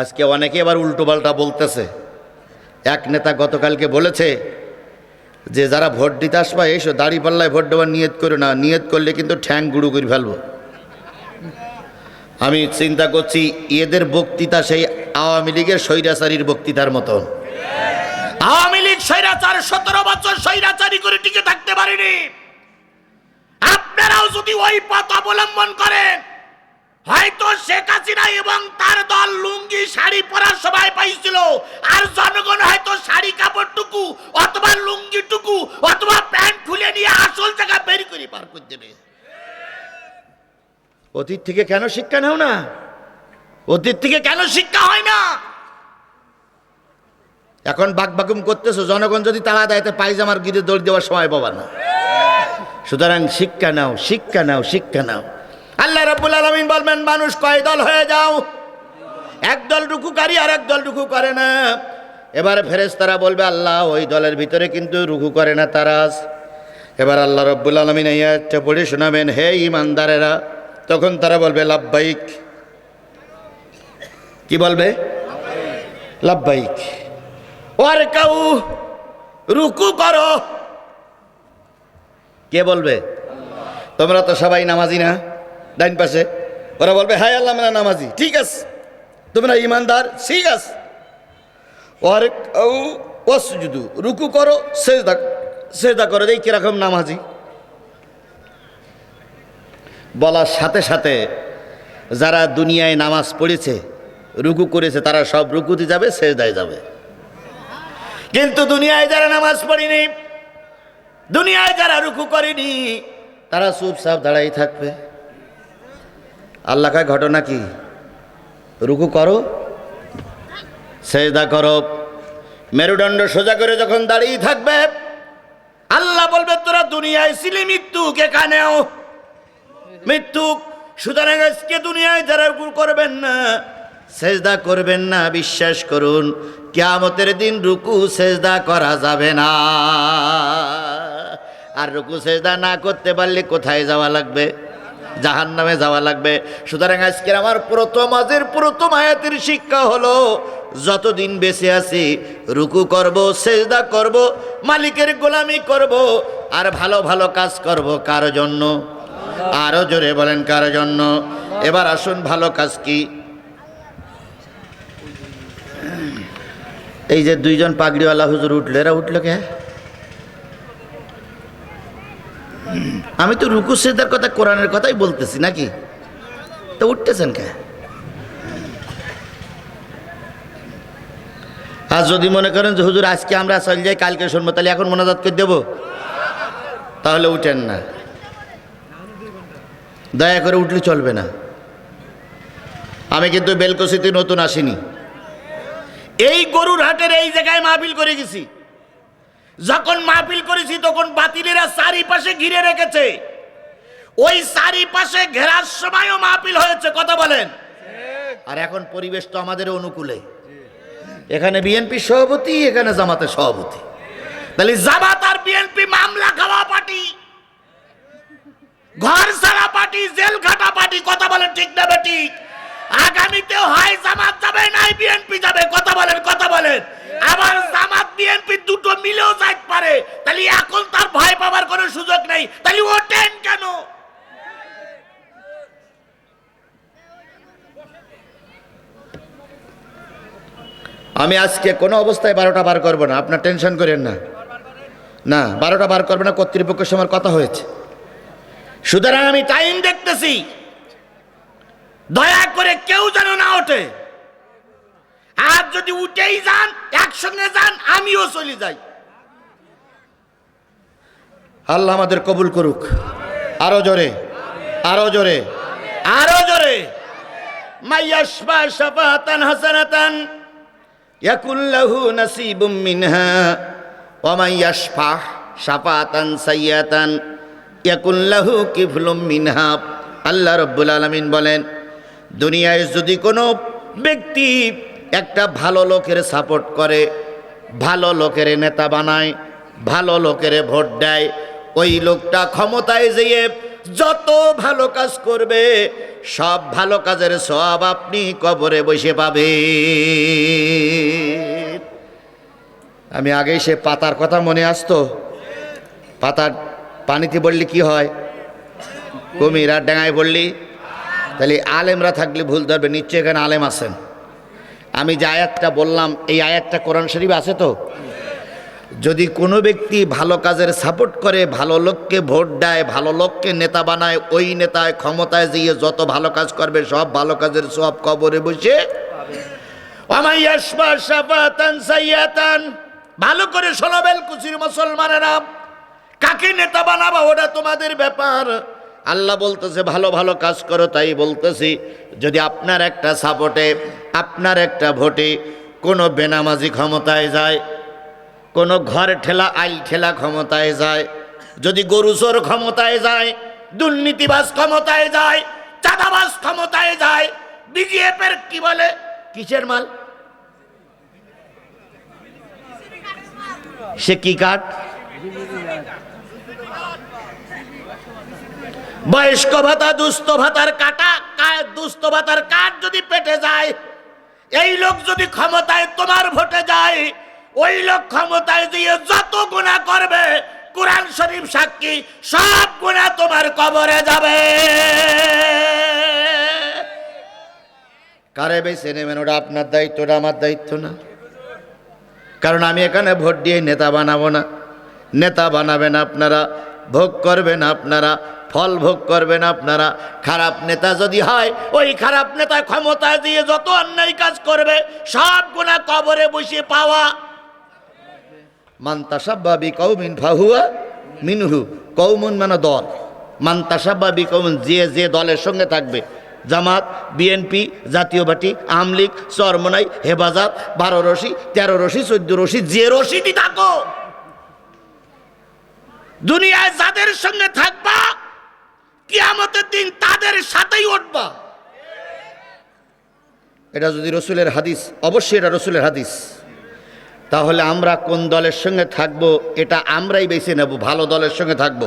আজকে অনেকে আবার উল্টোপাল্টা বলতেছে। এক নেতা গতকালকে বলেছে যে, যারা ভোট দিতে আসবা, এসো দাড়ি পাল্লায় ভোট দেওয়ার নিয়ত করো না। নিয়ত করলে কিন্তু ঠ্যাং গুঁড়ো করে ফেলব। আমি চিন্তা করছি, এদের বক্তৃতা সেই আওয়ামী লীগের স্বৈরাচারীর বক্তৃতার মতন। আওয়ামী লীগ স্বৈরাচার সতেরো বছর স্বৈরাচারী করে টিকে থাকতে পারেনি। আপনারাও যদি ওই পথ অবলম্বন করেন হয়তো শেখ হাসিনা এবং তার দল লুঙ্গি, শাড়ি পরার সময় পাইছিল। আর জনগণ হয়তো শাড়ি কাপড়টুকু অথবা লুঙ্গিটুকু অথবা প্যান্ট খুলে নিয়ে আসল জায়গা বের করে পার করে দেবে। অতীত থেকে কেন শিক্ষা নাও না? অতীত থেকে কেন শিক্ষা হয় না? এখন বাক বাকুম করতেছো, জনগণ যদি তাড়া দেয় তো পায়জামার গিরে দৌড় দেওয়ার সময় পাবা না। সুতরাং শিক্ষা নাও শিক্ষা নাও শিক্ষা নাও। আল্লাহ রাব্বুল আলামিন বলবেন, মানুষ কয় দল হয়ে যাও? একদল রুকুকারী আর একদল রুকু করে না। এবারে ফেরেশতারা বলবে, আল্লাহ, ওই দলের ভিতরে কিন্তু রুকু করে না তারা আছে। এবার আল্লাহ রব্বুল আলমিন এই আয়াতটা পড়ে শোনাবেন, হে ইমানদারেরা তখন তারা বলবে লাভবাইক কি বলবে? লাভবাইক ওর কাউ, রুকু করো। কে বলবে? তোমরা তো সবাই নামাজি না। ডাইন পাশে। ওরা বলবে, হায় আল্লাহ, আমরা নামাজি। ঠিক আছে। তোমরা ইমানদার, ঠিক আছে। ওর ওসজুদু রুকু করো, সেজদা সেজদা করো এই কীরকম নামাজি। বলার সাথে সাথে যারা দুনিয়ায় নামাজ পড়েছে, রুকু করেছে, তারা সব রুকুতে যাবে, সেজদায় যাবে। কিন্তু দুনিয়ায় যারা নামাজ পড়েনি, দুনিয়ায় যারা রুকু করেনি, তারা চুপচাপ দাঁড়াই থাকবে। আল্লাহ কায়, ঘটনা কি? রুকু করো। সেজদা করো। মেরুদণ্ড সোজা করে যখন দাঁড়িয়ে থাকবে, আল্লাহ বলবে, তোরা দুনিয়ায় ছিলি, মৃত্যুক এখানেও। মৃত্যু সুতরাং আজকে দুনিয়ায় যারা রুকু করবেন না, সেজদা করবেন না, বিশ্বাস করুন, কিয়ামতের দিন রুকু, সেজদা করা যাবে না। আর রুকু, সেজদা না করতে পারলে কোথায় যাওয়া লাগবে? জাহান নামে যাওয়া লাগবে। সুতরাং আজকের আমার প্রথম, আজের প্রথম আয়াতের শিক্ষা হলো, যতদিন বেঁচে আছি, রুকু করব, সেজদা করব, মালিকের গোলামি করব, আর ভালো ভালো কাজ করব কার জন্য? আরও জোরে বলেন কার জন্য? এবার আসুন, ভালো কাজ কি? এই যে দুইজন পাগড়িওয়ালা হুজুর উঠল, এরা উঠল কে? আমি তো রুকু সেদার কথা, কোরআনের কথাই বলতেছি, নাকি? তো উঠতেছেন কে? আর যদি মনে করেন যে, হুজুর, আজকে আমরা চল যাই, কালকে শুনব, তাহলে এখন মনোজাত করে দেবো? তাহলে উঠেন না। দয়া করে উঠলে চলবে না। আমি কিন্তু বেলকসিতে নতুন আসিনি। এই গরুর হাটের এই জায়গায় মাহফিল করে গেছি। যখন মাহফিল করেছি, তখন বাতিলেরা চারিপাশে ঘিরে রেখেছে। ওই চারিপাশে ঘেরার সময়ও মাহফিল হয়েছে, কথা বলেন। আর এখন পরিবেশ তো আমাদের অনুকূলে। এখানে বিএনপি সভাপতি, এখানে জামাতের সভাপতি। তাহলে জামাত আর বিএনপি মামলা খাওয়া পার্টি, ঘর সারা পার্টি, জেল খাটা পার্টি, কথা বলেন ঠিক না ঠিক আগামীতে হয় জামাত যাবে, নাই বিএনপি যাবে, কথা বলেন কথা বলেন। আবার জামাত বিএনপি দুটো মিলেও যাইতে পারে। তাহলে এখন তার ভয় পাবার কোনো সুযোগ নেই। তাহলে ওঠেন কেন? আমি আজকে কোনো অবস্থায় বারোটা বার করব না। আপনার টেনশন করেন না। না, বারোটা বার করব না, কর্তৃপক্ষের সময় কথা হয়েছে। সুতরাং আমি টাইম দেখতেছি। দয়া করে কেউ যেন না ওঠে। আর যদি উঠেই যান একসঙ্গে যান আমিও চলে যাই। আল্লাহ আমাদের কবুল করুক। আরও জোরে আরও জোরে। আরও জোরে। মাইয়াশফা শাফাতান হাসানাতান ইয়াকুল্লাহু নাসিবুম মিনহা ওয়া মাইয়াশফা শাফাতান সাইয়াতান ইয়াকুল্লাহু কিফলুম মিনহা। আল্লাহ রব্বুল আলামিন বলেন দুনিয়ায় যদি কোনো ব্যক্তি একটা ভালো লোকের সাপোর্ট করে, ভালো লোকের নেতা বানায়, ভালো লোকের ভোট দেয়। ওই লোকটা ক্ষমতায় যেয়ে যত ভালো কাজ করবে, সব ভালো কাজের সব আপনি কবরে বসে পাবে আমি আগেই সে পাতার কথা মনে আসতো। পাতার পানিতে বললে কি হয়? কুমির আর ডেঙায় বললি, তাহলে আলেমরা থাকলে ভুল ধরবে নিশ্চয় এখানে আলেম আছেন। আমি যে আয়াতটা বললাম, এই আয়াতটা কোরআন শরীফ আছে তো? যদি কোনো ব্যক্তি ভালো কাজের সাপোর্ট করে, ভালো লোককে ভোট দেয়, ভালো লোককে নেতা বানায়, ওই নেতায় ক্ষমতায় যেয়ে যত ভালো কাজ করবে, সব ভালো কাজের সব কবরে বসে ভালো করে শোনাবেন কুচির মুসলমানেরা, কাকে নেতা বানাবা ওটা তোমাদের ব্যাপার। আল্লাহ বলতেছে, ভালো ভালো কাজ করো, তাই বলতেছি। যদি আপনার একটা সাপোর্টে আপনার একটা ভোটে কোনো বেনামাজি ক্ষমতায় যায়, কোনো ঘর ঠেলা, আইল ঠেলা ক্ষমতায় যায়, যদি গরুচোর ক্ষমতায় যায়, দুর্নীতিবাজ ক্ষমতায় যায়, চাঁদাবাজ ক্ষমতায় যায় বিজিএফ এর কি বলে? কিসের মাল? সে কি কাঠ? বয়স্ক ভাতা, দুস্থ ভাতার কাটা দুস্থ ভাতার কাঠ যদি পেটে যায় এই লোক যদি ক্ষমতায় তোমার ভোটে যায়, ওই লোক ক্ষমতায় দিয়ে যত গুণা করবে, কোরআন শরীফ সাক্ষী, সব গুণা তোমার কবরে যাবে। কারে বেছে নেবেন ওটা আপনার দায়িত্ব ওটা আমার দায়িত্ব না। কারণ আমি এখানে ভোট দিয়ে নেতা বানাবো না। নেতা বানাবেন আপনারা, ভোগ করবেন আপনারা ফল ভোগ করবেন আপনারা। খারাপ নেতা যদি হয়, ওই খারাপ নেতা ক্ষমতা দিয়ে যত অন্যায় কাজ করবে, সব গুণা কবরে বসে পাওয়া। মান্তাসাব্বাবি কৌমিন ফাহুয়া মিনহু। কৌমুন মানে দল। মান্তাসাব্বাবি কৌমিন যে যে দলের সঙ্গে থাকবে। জামাত, বিএনপি, জাতীয় পার্টি আমলিগ চরমনাই, হেফাজত, বারো রশি, তেরো রশি, চোদ্দ রশি, যে রশিদি থাকো দুনিয়ায় যাদের সঙ্গে থাকবা কিয়ামতের দিন তাদের সাথেই উঠবা। এটা যদি রসুলের হাদিস, অবশ্যই এটা রসুলের হাদিস। তাহলে আমরা কোন দলের সঙ্গে থাকব, এটা আমরাই বেছে নেব, ভালো দলের সঙ্গে থাকব।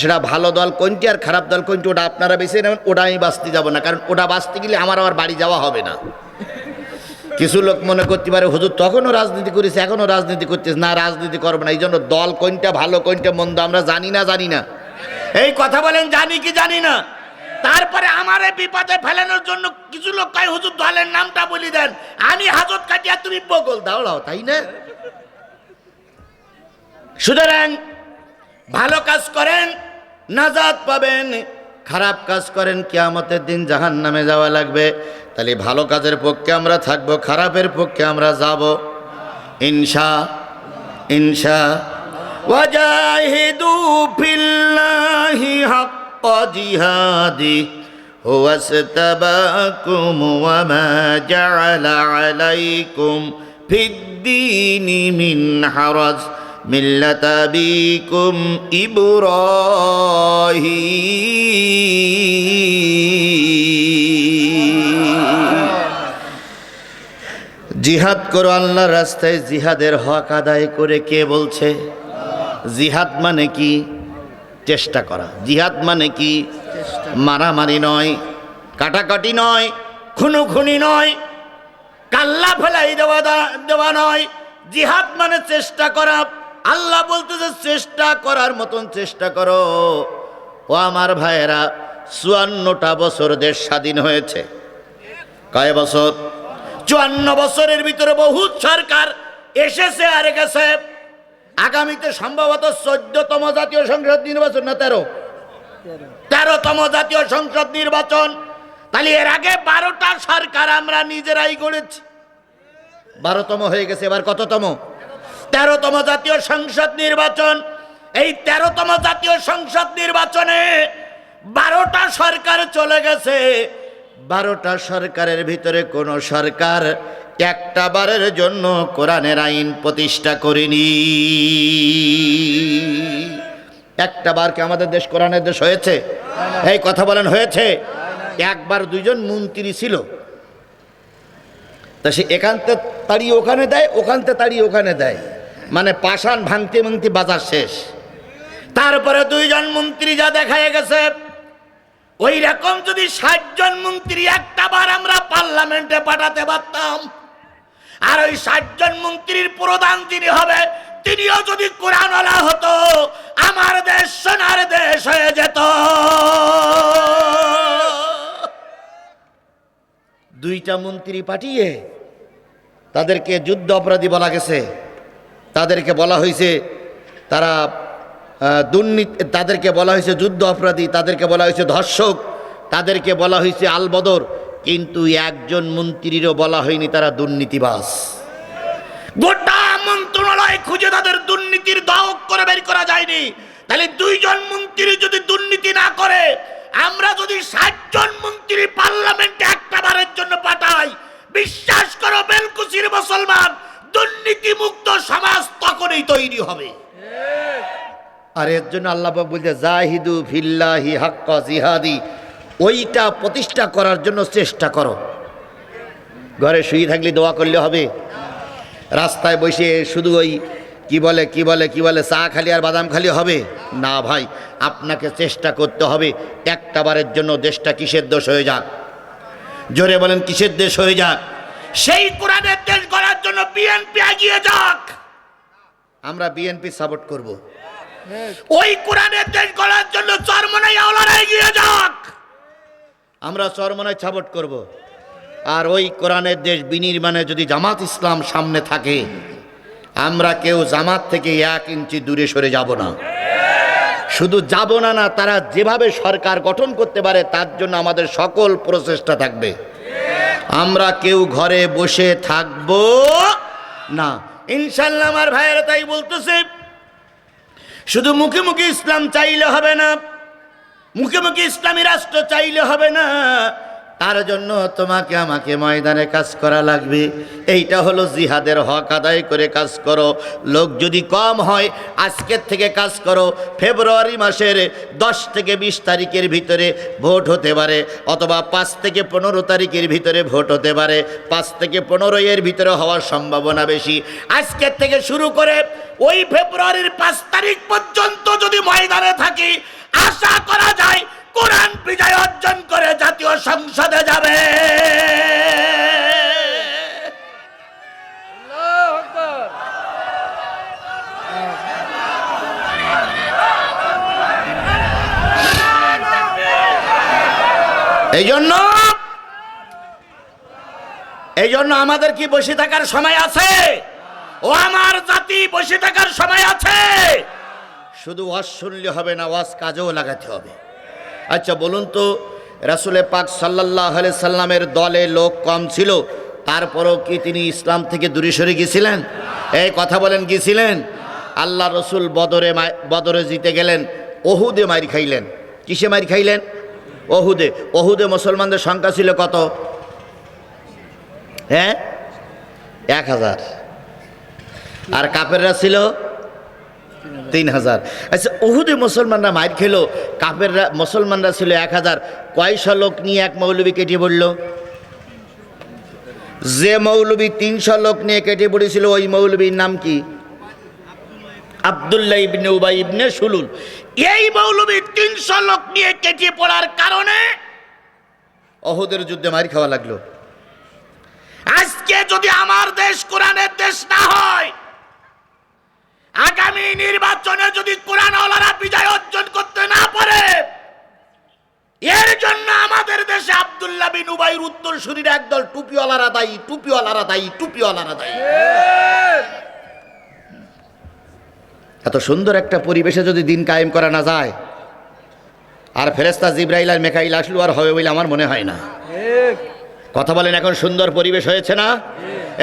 সেটা ভালো দল কোনটি আর খারাপ দল কোনটি, ওটা আপনারা বেছে নেবেন, ওটা আমি বাঁচতে যাব না। কারণ ওটা বাঁচতে গেলে আমার আবার বাড়ি যাওয়া হবে না। কিছু লোক মনে করতে পারে, হুজুর, তখনও রাজনীতি করেছে, এখনও রাজনীতি করতেছে। না, রাজনীতি করবে না। এই জন্য দল কোনটা ভালো, কোনটা মন্দ, আমরা জানি না জানি না। এই কথা বলেন, জানি কি জানি না। তারপরে আমার বিপদে ফেলানোর জন্য কিছু লোক কয়, হুজুর, দলের নামটা বলি দেন। আমি হাজত কাটিয়া তুমি বগল দাওড়াও তাই না? সুতরাং ভালো কাজ করেন নাজাদ পাবেন। খারাপ কাজ করেন, কিয়ামতের দিন জাহান নামে যাওয়া লাগবে। তাহলে ভালো কাজের পক্ষে আমরা থাকব, খারাপের পক্ষে আমরা যাব। ইনশা ইনশা। ওয়াজাহিদু ফিল্লাহি হাক্কা জিহাদি هو اجتباكم وما جعل عليكم في الدين من حرج ملة أبيكم إبراهيم জিহাদ করো আল্লাহর রাস্তায় জিহাদের হক আদায় করে কে বলছে জিহাদ মানে কি? চেষ্টা করা। জিহাদ মানে কি? মারামারি নয় কাটাকাটি নয় খুনোখুনি নয় কাল্লা ফেলাই দেওয়া দেওয়া নয়। জিহাদ মানে চেষ্টা করা। আল্লাহ বলতেছে চেষ্টা করার মতন চেষ্টা করো। ও আমার ভাইয়েরা চুয়ান্নটা বছর দেশ স্বাধীন হয়েছে। কয় বছর? চুয়ান্ন বছরের ভিতরে বহুত সরকার এসেছে আর গেছে। আগামীতে সম্ভবত চোদ্দতম জাতীয় সংসদ নির্বাচন না তেরো? তেরোতম জাতীয় সংসদ নির্বাচন। তাহলে এর আগে বারোটা সরকার আমরা নিজেরাই গড়েছি। বারোতম হয়ে গেছে এবার কততম? তেরোতম জাতীয় সংসদ নির্বাচন। এই তেরোতম জাতীয় সংসদ নির্বাচনে বারোটা সরকার চলে গেছে। বারোটা সরকারের ভিতরে কোন সরকার একটা বারের জন্য কোরআনের আইন প্রতিষ্ঠা করেনি। একটা বার কি আমাদের দেশ কোরআনের দেশ হয়েছে? এই কথা বলেন, হয়েছে। একবার দুজন মন্ত্রী ছিল। তা সে এখানতে তাড়িয়ে ওখানে দেয়, ওখানতে তাড়িয়ে ওখানে দেয়। মানে পাষাণ ভাঙতে ভাঙতে বাজার শেষ। তারপরে দুইজন মন্ত্রী যা দেখা গেছে, ওই রকম যদি ষাট জন মন্ত্রী একটা বার আমরা পার্লামেন্টে পাঠাতে পারতাম আর ওই ষাট জন মন্ত্রীর প্রধান যিনি হবে, তিনিও যদি কোরআনওয়ালা হতো, আমার দেশ সোনার দেশ হয়ে যেত। দুইটা মন্ত্রী পাঠিয়ে তাদেরকে যুদ্ধ অপরাধী বলা গেছে। তাদেরকে বলা হয়েছে, তারা দুর্নীতি, তাদেরকে বলা হয়েছে যুদ্ধ অপরাধী, তাদেরকে বলা হয়েছে ধর্ষক, তাদেরকে বলা হয়েছে আলবদর। কিন্তু একজন মন্ত্রীরও বলা হয়নি তারা দুর্নীতিবাস গোটা মন্ত্রণালয় খুঁজে তাদের দুর্নীতির দাওক করে বের করা যায়নি। তাহলে দুইজন মন্ত্রী যদি দুর্নীতি না করে আমরা যদি ষাট জন মন্ত্রী পার্লামেন্টে একটা বারের জন্য পাঠাই বিশ্বাস করো বেলকুচির মুসলমান দুর্নীতি মুক্ত সমাজ তখনই তৈরি হবে। আর এর জন্য আল্লাহ বলছে জাহিদু ফিল্লাহি হাক্কা জিহাদি। ওইটা প্রতিষ্ঠা করার জন্য চেষ্টা করো। ঘরে শুয়ে থাকলে দোয়া করলে হবে। রাস্তায় বসে শুধু ওই কি বলে কি বলে কি বলে চা খালি আর বাদাম খালি হবে? না ভাই আপনাকে চেষ্টা করতে হবে। একটা বারের জন্য দেশটা কিসের দোষ হয়ে যাক? জোরে বলেন কিসের দেশ হয়ে যাক? সেই কোরআনের দেশ গড়ার জন্য বিএনপি এগিয়ে যাক। আমরা বিএনপি সাপোর্ট করব। ওই কোরআনের দেশ আমরা চরমনায় সাপোর্ট করব। আর ওই কোরআনের দেশ বিনির্মাণে যদি জামাত ইসলাম সামনে থাকে, আমরা কেউ জামাত থেকে এক ইঞ্চি দূরে সরে যাব না। শুধু যাব না না, তারা যেভাবে সরকার গঠন করতে পারে, তার জন্য আমাদের সকল প্রচেষ্টা থাকবে। আমরা কেউ ঘরে বসে থাকব না। ইনশাল্লাহ আমার ভাইয়েরা তাই বলতেছে। শুধু মুখে মুখে ইসলাম চাইলে হবে না। মুখে মুখে ইসলামী রাষ্ট্র চাইলে হবে না। তার জন্য তোমাকে আমাকে ময়দানে কাজ করা লাগবে। এইটা হলো জিহাদের হক আদায় করে কাজ করো। লোক যদি কম হয়, আজকের থেকে কাজ করো। ফেব্রুয়ারি মাসের দশ থেকে বিশ তারিখের ভিতরে ভোট হতে পারে, অথবা পাঁচ থেকে পনেরো তারিখের ভিতরে ভোট হতে পারে। পাঁচ থেকে পনেরো এর ভিতরে হওয়ার সম্ভাবনা বেশি। আজকের থেকে শুরু করে ওই ফেব্রুয়ারির পাঁচ তারিখ পর্যন্ত যদি ময়দানে থাকি আশা করা যায় কোরআন বিজয় অর্জন করে জাতীয় সংসদে যাবে। এই জন্য এই জন্য আমাদের কি বসে থাকার সময় আছে? ও আমার জাতি বসে থাকার সময় আছে। শুধু ওয়াজ শুনলে হবে না, ওয়াজ কাজেও লাগাতে হবে। আচ্ছা বলুন তো রাসুলে পাক সাল্লাহ সাল্লামের দলে লোক কম ছিল, তারপরও কি তিনি ইসলাম থেকে দূরে সরে গিয়েছিলেন? এই কথা বলেন, গিয়েছিলেন? আল্লাহ রসুল বদরে বদরে জিতে গেলেন, ওহুদে মার খাইলেন। কিসে মার খাইলেন? ওহুদে। ওহুদে মুসলমানদের সংখ্যা ছিল কত? হ্যাঁ? এক হাজার। আর কাপেররা ছিল? তিন হাজার আচ্ছা উহুদে মুসলমানরা মার খেলো কাপেররা মুসলমানরা ছিল এক হাজার কয়শো লোক নিয়ে এক মৌলবী কেটে পড়ল? যে মৌলবী তিনশো লোক নিয়ে কেটে পড়েছিল, ওই মৌলবীর নাম কি? আবদুল্লাহ ইবনে উবাই ইবনে সুলুল। এই মৌলবী তিনশো লোক নিয়ে কেটে পড়ার কারণে অহুদের যুদ্ধে মার খাওয়া লাগল। আজকে যদি আমার দেশ কোরআনের দেশ না হয় আগামী নির্বাচনে যদি কোরআন বিজয় অর্জন করতে না পারে, এর জন্য আমাদের দেশে আব্দুল্লাহ বিন উবাইর উত্তর শরীর একদল টুপিওয়ালারা দায়ী টুপিওয়ালারা দায়ী টুপিওয়ালারা দায়ী। এত সুন্দর একটা পরিবেশে যদি দিন কায়েম করা না যায়, আর ফেরেস্তা জিব্রাইল আর মেকাইল আসলো আর হবে বলে আমার মনে হয় না। কথা বলেন এখন সুন্দর পরিবেশ হয়েছে না?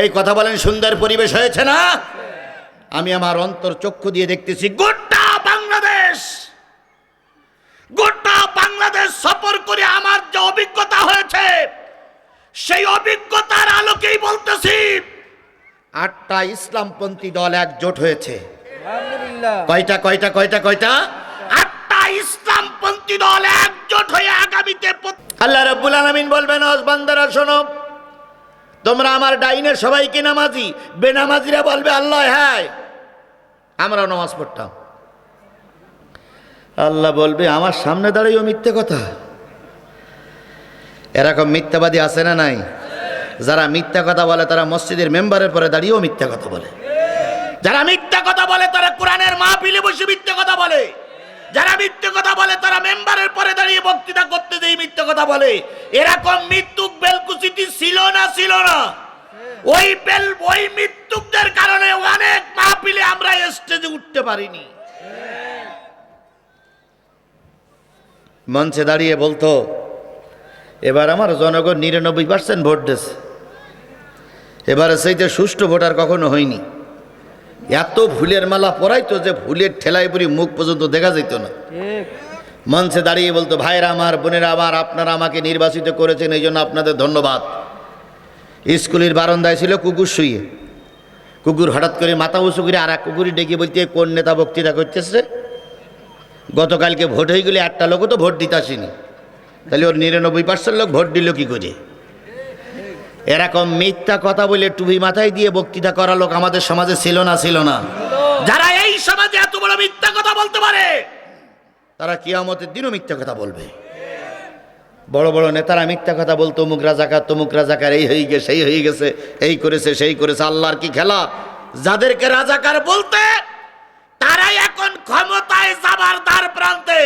এই কথা বলেন সুন্দর পরিবেশ হয়েছে না? আমি আমার অন্তর চক্ষু দিয়ে দেখতেছি গোটা বাংলাদেশ গোটা বাংলাদেশ সফর করে আমার যে অভিজ্ঞতা হয়েছে সেই অভিজ্ঞতার আলোকেই বলতেছি আটটা ইসলামপন্থী দল একজোট হয়েছে। কয়টা কয়টা কয়টা কয়টা? আটটা ইসলামপন্থী দল একজোট হয়ে আগামীতে আল্লাহ রাব্বুল আলামিন বলবেন বান্দারা শোনো তোমরা আমার ডাইনের সবাইকে নামাজি বেনামাজিরা বলবে আল্লাহ হ্যাঁ আমরাও নামাজ পড়তাম। আল্লাহ বলবে, আমার সামনে দাঁড়িয়েও মিথ্যে কথা। এরকম মিথ্যাবাদী আছে না নাই? যারা মিথ্যা কথা বলে, তারা মসজিদের মেম্বারের পরে দাঁড়িয়েও মিথ্যা কথা বলে। যারা মিথ্যা কথা বলে, তারা কোরআনের মাহফিলে বসে মিথ্যা কথা বলে। যারা মিথ্যে কথা বলে, তারা মেম্বারের পরে দাঁড়িয়ে বক্তৃতা করতে যেই মিথ্যে কথা বলে। এরকম মৃত্যুক বেলকুচিটি ছিল না ছিল না। ওই বেল ওই মৃত্যুকদের কারণে অনেক মাহফিলে আমরা স্টেজে উঠতে পারিনি। মঞ্চে দাঁড়িয়ে বলতো এবার আমার জনগণ নিরানব্বই পার্সেন্ট ভোট দিয়েছে। এবারে সেইটা সুষ্ঠু ভোটার কখনো হয়নি। এত ভুলের মালা পরাইতো যে ভুলের ঠেলায় পুরি মুখ পর্যন্ত দেখা যেত না। মঞ্চে দাঁড়িয়ে বলতো ভাইরা আমার বোনেরা আমার আপনারা আমাকে নির্বাচিত করেছেন এই জন্য আপনাদের ধন্যবাদ। স্কুলের বারান্দায় ছিল কুকুর শুয়ে কুকুর হঠাৎ করে মাথা উঁচু করে আর এক কুকুরই ডেকে বলতে কোন নেতা বক্তৃতা করতেছে? গতকালকে ভোট হয়ে গেলে একটা লোকও তো ভোট দিতে আসেনি। তাহলে ওর নিরানব্বই পার্সেন্ট লোক ভোট দিল কি করে? এরকম মিথ্যা কথা বলে টুপি মাথায় দিয়ে বক্তৃতা করা লোক আমাদের সমাজে ছিল না ছিল না। যারা এই সমাজে এত বড় মিথ্যা কথা বলতে পারে, তারা কিয়ামতের দিনও মিথ্যা কথা বলবে। বড় বড় নেতারা মিথ্যা কথা বলতো, অমুক রাজাকার, তমুক রাজাকার, এই হয়ে গেছে সেই হয়ে গেছে, এই করেছে, সেই করেছে, আল্লাহর কি খেলা? যাদেরকে রাজাকার বলতে, তারাই এখন ক্ষমতায় যাবার দ্বার প্রান্তে।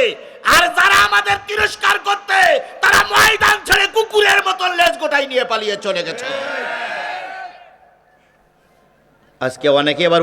আর যারা আমাদের তিরস্কার করতে, তারা ময়দান ছেড়ে কুকুরের মতন লেজ গোটাই নিয়ে পালিয়ে চলে গেছে। আজকে অনেকে এবার